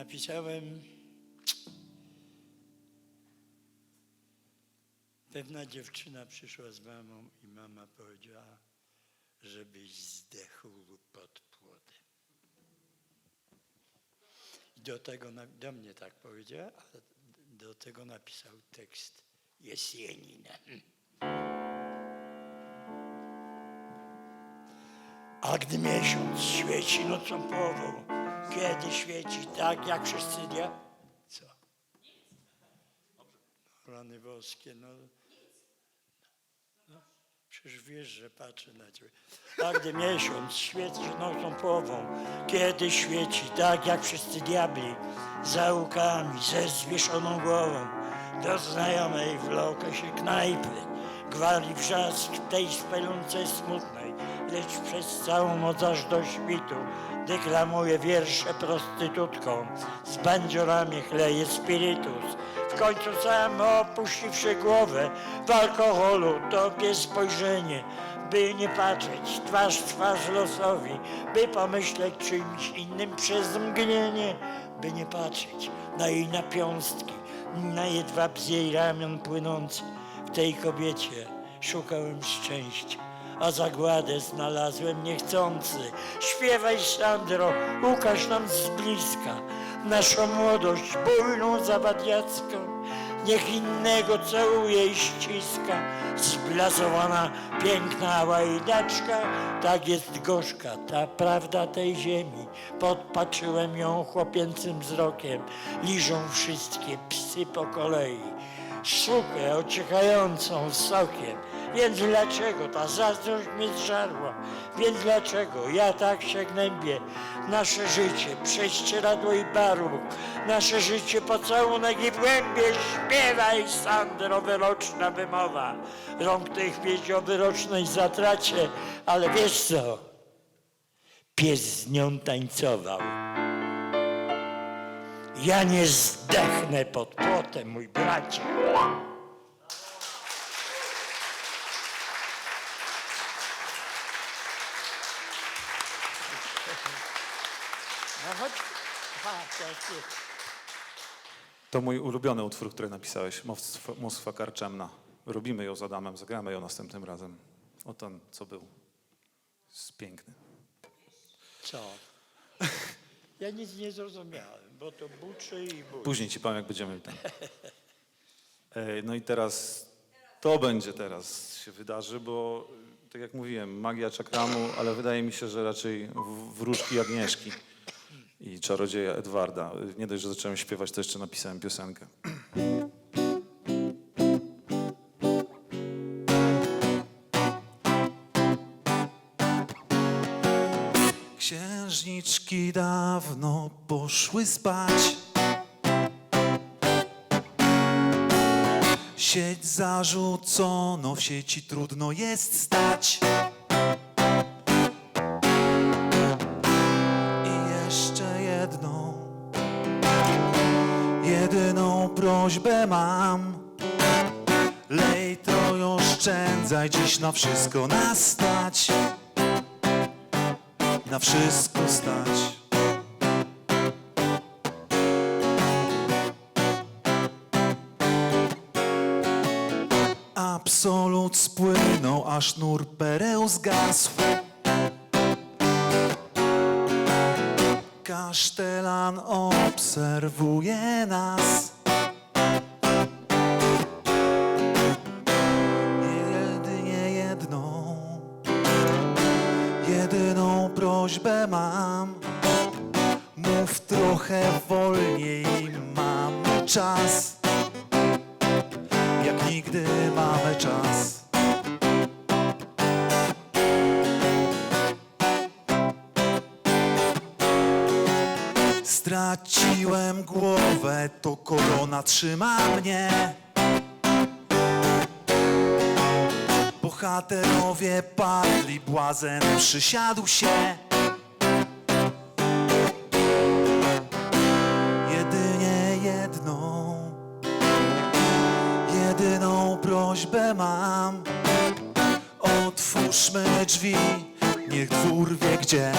napisałem Pewna dziewczyna przyszła z mamą i mama powiedziała, żebyś zdechł pod płotem. I do tego, do mnie tak powiedziała, ale do tego napisał tekst Jesienina. A gdy miesiąc świeci nocą połową, kiedy świeci tak jak wszyscy dnia? Co? Rany boskie, no. no. Przecież wiesz, że patrzę na ciebie. A gdy miesiąc świeci nocą połową, kiedy świeci tak jak wszyscy diabli, za łukami, ze zwieszoną głową, do znajomej wlokę się knajpy, gwali wrzask tej spelunce smutnej, lecz przez całą noc aż do świtu deklamuje wiersze prostytutką, z bandziorami chleje spirytus, w końcu sam opuściwszy głowę w alkoholu topie spojrzenie, by nie patrzeć twarz w twarz losowi, by pomyśleć czymś innym przez mgnienie, by nie patrzeć na jej napiąstki, na jedwab z jej ramion płynący. W tej kobiecie szukałem szczęścia, a zagładę znalazłem niechcący. Śpiewaj, Sandro, ukaż nam z bliska naszą młodość bujną, zawadiacką. Niech innego całuje i ściska, zblazowana, piękna łajdaczka. Tak jest gorzka ta prawda tej ziemi. Podpatrzyłem ją chłopięcym wzrokiem, liżą wszystkie psy po kolei. Sukę ociekającą sokiem. Więc dlaczego ta zazdrość mnie zżarła? Więc dlaczego ja tak się gnębię? Nasze życie, prześcieradło i barwóg, nasze życie pocałunek i w głębie śpiewaj, Sandro, wyroczna wymowa. Rąk tych wiedź o wyrocznej zatracie, ale wiesz co? Pies z nią tańcował. Ja nie zdechnę pod płotem, mój bracie. Aha, jest. To mój ulubiony utwór, który napisałeś, Moskwa, Moskwa Karczemna. Robimy ją z Adamem, zagramy ją następnym razem. O ten, co był. Jest piękny. Co? Ja nic nie zrozumiałem, bo to buczy i buczy. Później ci powiem, jak będziemy tam. E, No i teraz, to będzie teraz się wydarzy, bo tak jak mówiłem, magia czakramu, ale wydaje mi się, że raczej wróżki Agnieszki i czarodzieja Edwarda. Nie dość, że zacząłem śpiewać, to jeszcze napisałem piosenkę. Księżniczki dawno poszły spać. Sieć zarzucono, w sieci trudno jest stać. Prośbę mam. Lej to i oszczędzaj, dziś na wszystko nas stać. Na wszystko stać. Absolut spłynął, aż nur pereł zgasł. Kasztelan obserwuje nas. To korona trzyma mnie. Bohaterowie padli, błazen przysiadł się. Jedynie jedną Jedyną prośbę mam Otwórzmy drzwi Niech dwór wie gdzie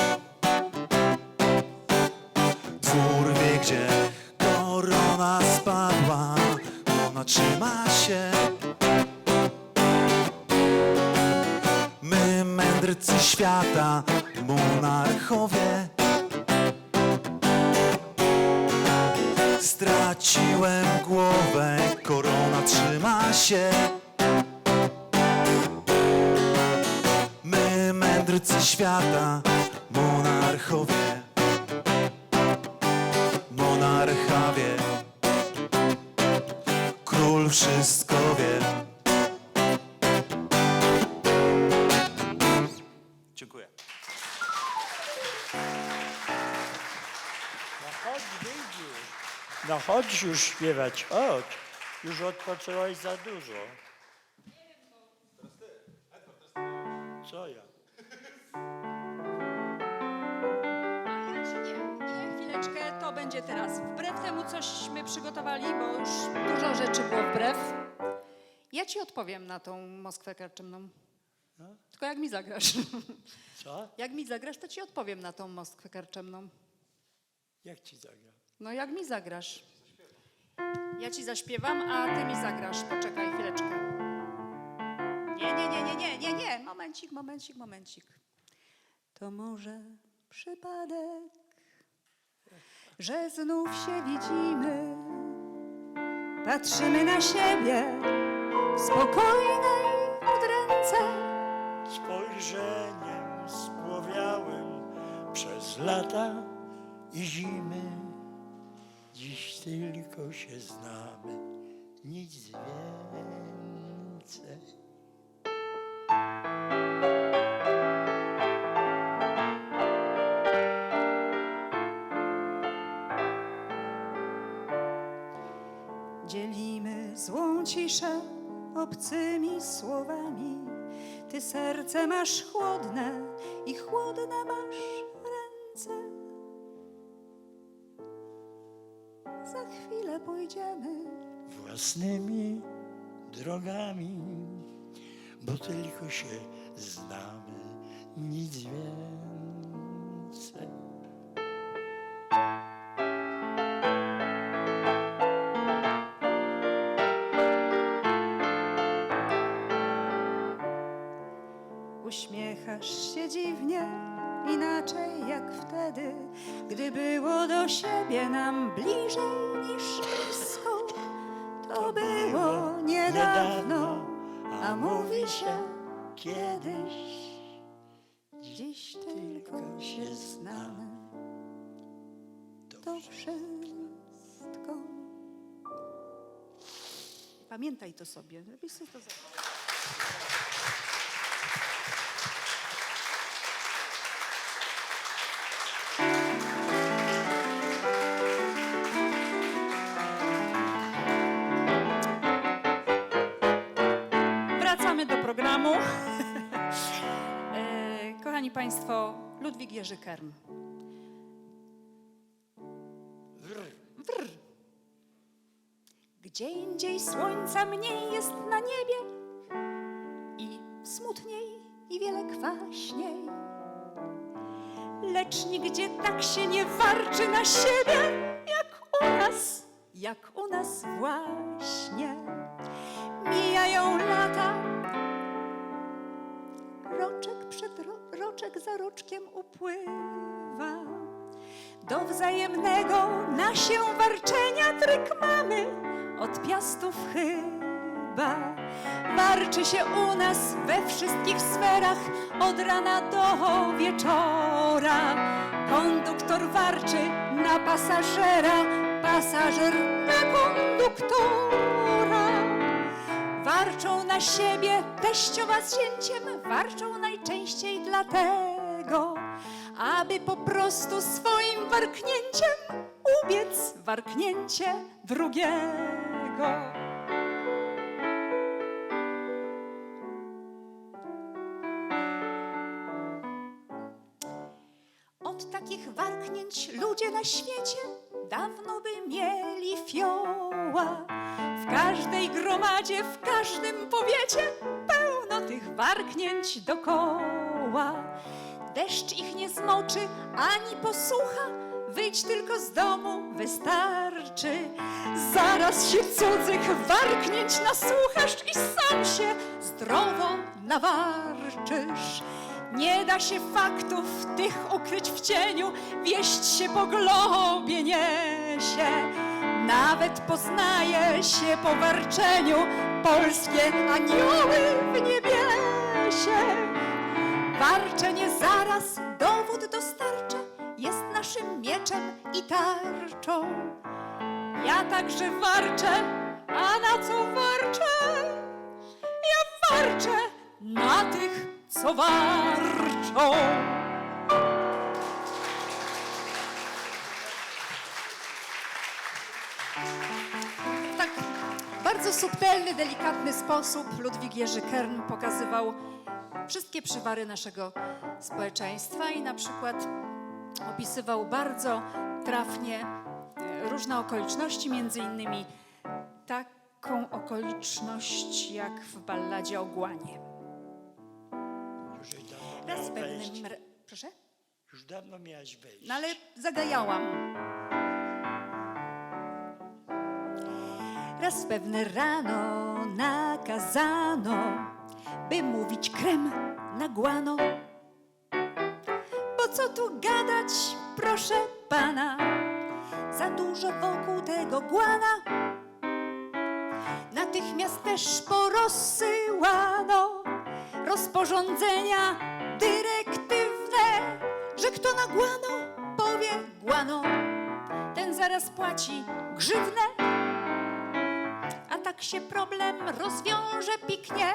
Mędrcy świata, monarchowie. Straciłem głowę, korona trzyma się. My mędrcy świata, monarchowie. Monarcha wie, król wszystko wie. No chodź już śpiewać, chodź. Już odpoczęłaś za dużo. Co ja? A ja nie. Nie, chwileczkę, to będzie teraz. Wbrew temu cośmy przygotowali, bo już dużo rzeczy było wbrew. Ja ci odpowiem na tą Moskwę karczemną. Tylko jak mi zagrasz. Co? Jak mi zagrasz, to ci odpowiem na tą Moskwę karczemną. Jak ci zagra? No jak mi zagrasz? Ja ci zaśpiewam, a ty mi zagrasz. Poczekaj chwileczkę. Nie, nie, nie, nie, nie, nie, nie. Momencik, momencik, momencik. To może przypadek, że znów się widzimy. Patrzymy na siebie w spokojnej udręce. Spojrzeniem spłowiałym przez lata i zimy. Dziś tylko się znamy, nic więcej. Dzielimy złą ciszę obcymi słowami. Ty serce masz chłodne i chłodne masz ręce. Za chwilę pójdziemy. własnymi drogami, bo tylko się znamy, nic więcej. Siebie nam bliżej niż blisko. To było niedawno, a mówi się kiedyś. Dziś tylko się znamy. To wszystko. Pamiętaj to sobie, sobie to zapamiętał. Jerzy Kerm. Wr. Gdzie indziej słońca mniej jest na niebie i smutniej i wiele kwaśniej. Lecz nigdzie tak się nie warczy na siebie, jak u nas, jak u nas właśnie. Mijają lata, roczek za roczkiem upływa. Do wzajemnego na się warczenia tryk mamy od piastów chyba. Warczy się u nas we wszystkich sferach od rana do wieczora. Konduktor warczy na pasażera, pasażer na konduktora. Warczą na siebie teściowa z zięciem, warczą najczęściej dlatego, aby po prostu swoim warknięciem ubiec warknięcie drugiego. Od takich warknięć ludzie na świecie dawno by mieli fioła. Każdej gromadzie, w każdym powiecie pełno tych warknięć dokoła. Deszcz ich nie zmoczy ani posłucha, wyjdź tylko z domu, wystarczy. Zaraz się cudzych warknięć nasłuchasz i sam się zdrowo nawarczysz. Nie da się faktów tych ukryć w cieniu, wieść się po globie niesie. Nawet poznaje się po warczeniu polskie anioły w niebiesie. Warczenie zaraz dowód dostarczy, jest naszym mieczem i tarczą. Ja także warczę, a na co warczę? Ja warczę na tych, co warczą. Subtelny, delikatny sposób Ludwik Jerzy Kern pokazywał wszystkie przywary naszego społeczeństwa i na przykład opisywał bardzo trafnie e, różne okoliczności, między innymi taką okoliczność jak w balladzie o Głanie. Już jej dawno Raz pewnym... Proszę? Już dawno miałaś wejść. No ale zagajałam. Raz pewne rano nakazano, by mówić krem na guano. Po co tu gadać, proszę pana, za dużo wokół tego guana. Natychmiast też porozsyłano rozporządzenia dyrektywne, że kto na guano powie guano, ten zaraz płaci grzywnę. A tak się problem rozwiąże piknie.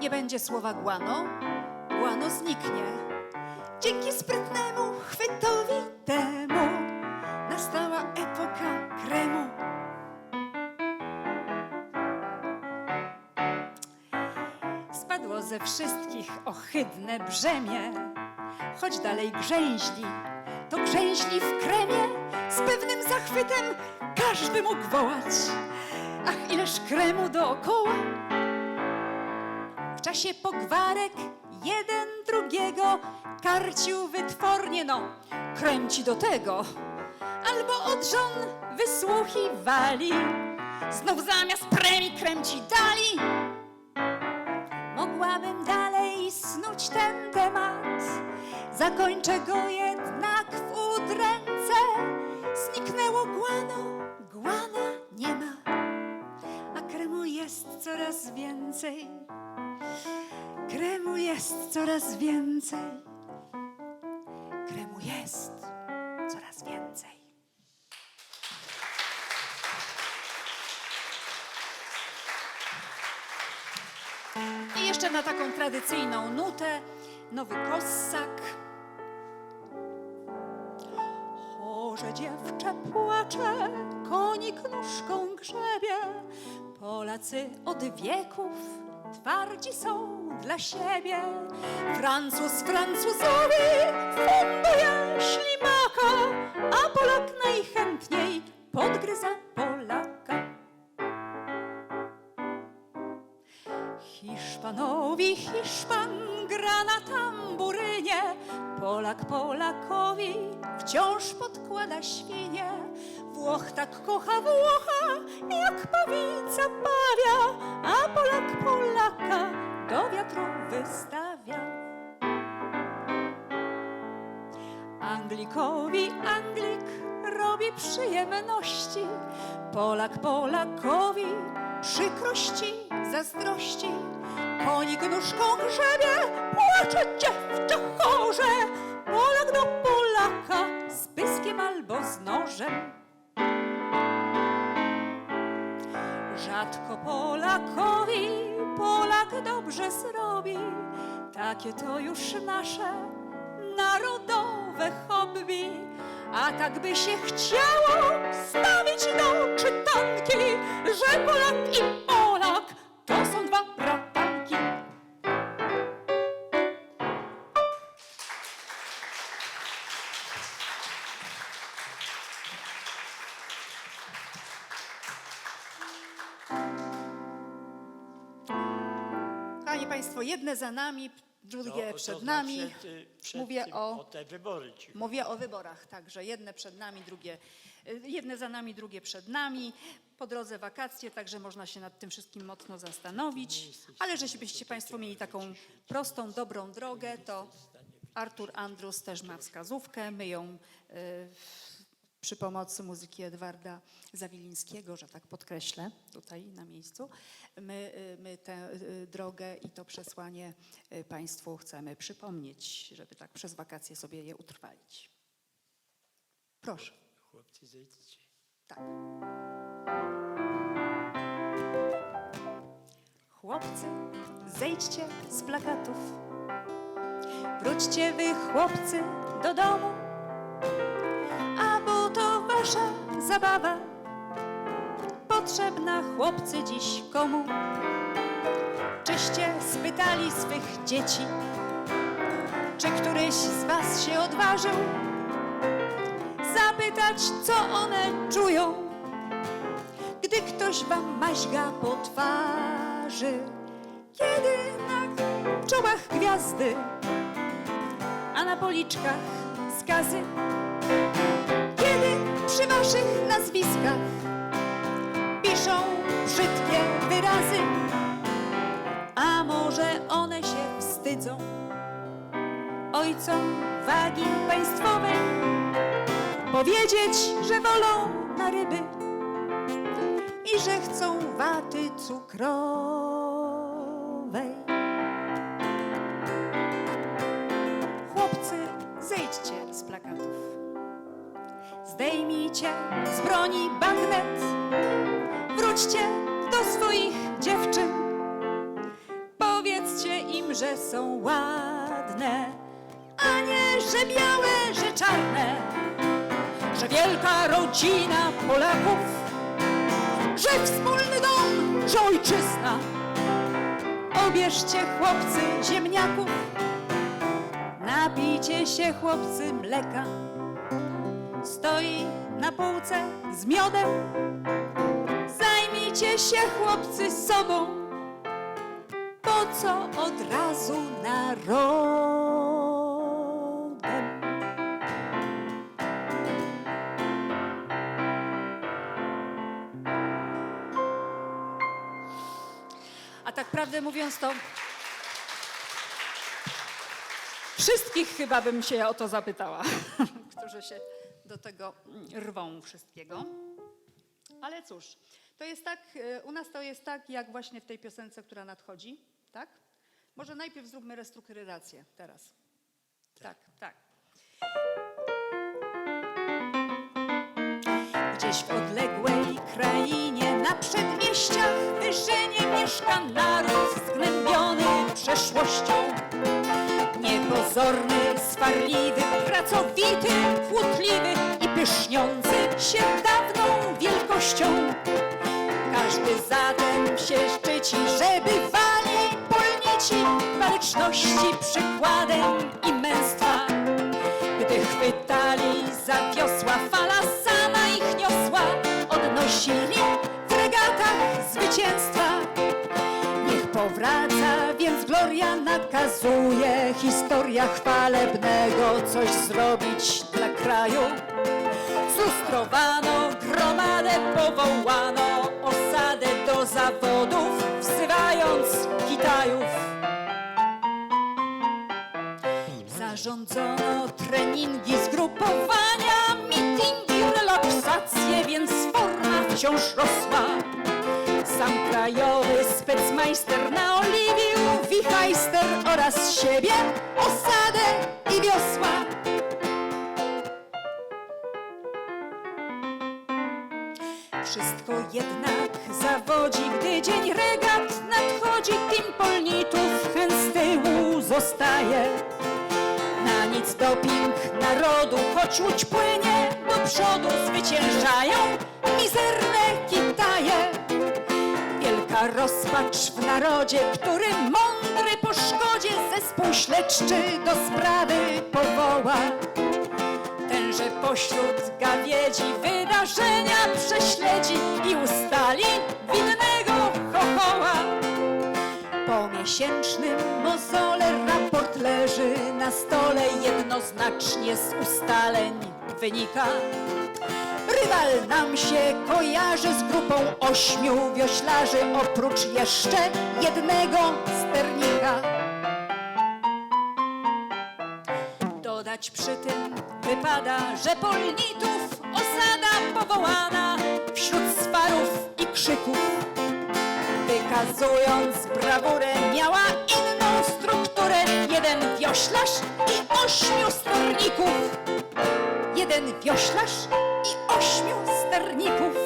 Nie będzie słowa guano, guano zniknie. Dzięki sprytnemu chwytowi temu nastała epoka kremu. Spadło ze wszystkich ohydne brzemię, choć dalej grzęźli, to grzęźli w kremie, z pewnym zachwytem każdy mógł wołać. Ach, ileż kremu dookoła! W czasie pogwarek jeden drugiego karcił wytwornie, no, kręci do tego, albo od żon wysłuchiwali, znów zamiast premii kręci dali. Mogłabym dalej snuć ten temat, zakończę go jednak w udręce. Zniknęło guano, guana nie ma, jest coraz więcej. Kremu jest coraz więcej. Kremu jest coraz więcej. I jeszcze na taką tradycyjną nutę nowy kossak. Chorze dziewczę płacze, konik nóżką grzebie. Polacy od wieków twardzi są dla siebie. Francuz Francuzowi funduje ślimaka, a Polak najchętniej podgryza Polaka. Hiszpanowi Hiszpan Polak Polakowi wciąż podkłada świnie. Włoch tak kocha Włocha, jak pawica pawia, a Polak Polaka do wiatru wystawia. Anglikowi Anglik robi przyjemności, Polak Polakowi przykrości, zazdrości. Konik nóżką grzebie, płacze dziewczę chorze, Polak do Polaka z pyskiem albo z nożem. Rzadko Polakowi Polak dobrze zrobi, takie to już nasze narodowe hobby. A tak by się chciało stawić do czytanki, że Polak i Polak jedne za nami, drugie To- przed to nami. Znaczy, y, przed Mówię tym, o- te wybory. Mówię o wyborach, także jedne przed nami, drugie, y, jedne za nami, drugie przed nami. Po drodze wakacje, także można się nad tym wszystkim mocno zastanowić. Ale żebyście Państwo mieli taką prostą, dobrą drogę, to Artur Andrus też ma wskazówkę. My ją y, przy pomocy muzyki Edwarda Zawilińskiego, że tak podkreślę tutaj na miejscu, my, y, my tę y, drogę i to przesłanie y, Państwu chcemy przypomnieć, żeby tak przez wakacje sobie je utrwalić. Proszę. Chłopcy, zejdźcie. Tak. Chłopcy, zejdźcie z plakatów. Wróćcie wy, chłopcy, do domu. A bo to wasza zabawa. Potrzebna chłopcy dziś komu? Czyście spytali swych dzieci, czy któryś z was się odważył? zapytać, co one czują, gdy ktoś wam maźga po twarzy. Kiedy na czołach gwiazdy, a na policzkach skazy. Kiedy przy waszych nazwiskach piszą brzydkie wyrazy, a może one się wstydzą ojcom wagi państwowej powiedzieć, że wolą na ryby i że chcą waty cukrowej. Zdejmijcie z broni bagnet. Wróćcie do swoich dziewczyn. Powiedzcie im, że są ładne, a nie, że białe, że czarne że wielka rodzina Polaków, że wspólny dom, że ojczyzna. Obierzcie chłopcy ziemniaków, napijcie się chłopcy mleka. Stoi na półce z miodem, zajmijcie się chłopcy sobą. Po co od razu narodem? A tak prawdę mówiąc, to wszystkich chyba bym się o to zapytała, którzy się do tego rwą wszystkiego. Ale cóż, to jest tak, e, u nas to jest tak, jak właśnie w tej piosence, która nadchodzi, tak? Może najpierw zróbmy restrukturyzację teraz. Tak, tak. Gdzieś w odległej krainie na przedmieściach wyżynie mieszka naród zgnębiony przeszłością. Niepozorny, swarliwy, pracowity, kłótliwy i pyszniący się dawną wielkością. Każdy zatem się szczyci, że bywali polnici waleczności przykładem więc gloria nakazuje historia chwalebnego coś zrobić dla kraju. Zustrowano gromadę, powołano osadę do zawodów, wzywając Kitajów. Zarządzono treningi, zgrupowania, mitingi, relaksacje, więc forma wciąż rosła. Sam krajowy specmajster naoliwił oraz siebie, osadę i wiosła. Wszystko jednak zawodzi, gdy dzień regat nadchodzi, tim polnitów chęt z tyłu zostaje. Na nic doping narodu, choć łódź płynie do przodu, zwyciężają mizerne Kitaje. Wielka rozpacz w narodzie, który mądry po szkodzie zespół śledczy do sprawy powoła. Tenże pośród gawiedzi wydarzenia prześledzi i ustali winnego chochoła. Po miesięcznym mozole raport leży na stole, jednoznacznie z ustaleń wynika. Rywal nam się kojarzy z grupą ośmiu wioślarzy, oprócz jeszcze jednego sternika. Dodać przy tym wypada, że polnitów osada powołana wśród swarów i krzyków. Wykazując brawurę miała inną strukturę. Jeden wioślarz i ośmiu sterników. Jeden wioślarz ośmiu sterników.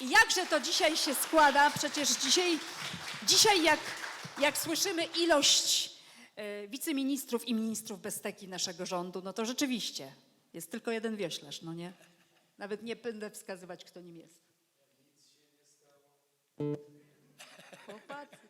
I jakże to dzisiaj się składa? Przecież dzisiaj, dzisiaj jak, jak słyszymy ilość e, wiceministrów i ministrów bez teki naszego rządu, no to rzeczywiście jest tylko jeden wioślarz, no nie? Nawet nie będę wskazywać, kto nim jest. Chłopacy.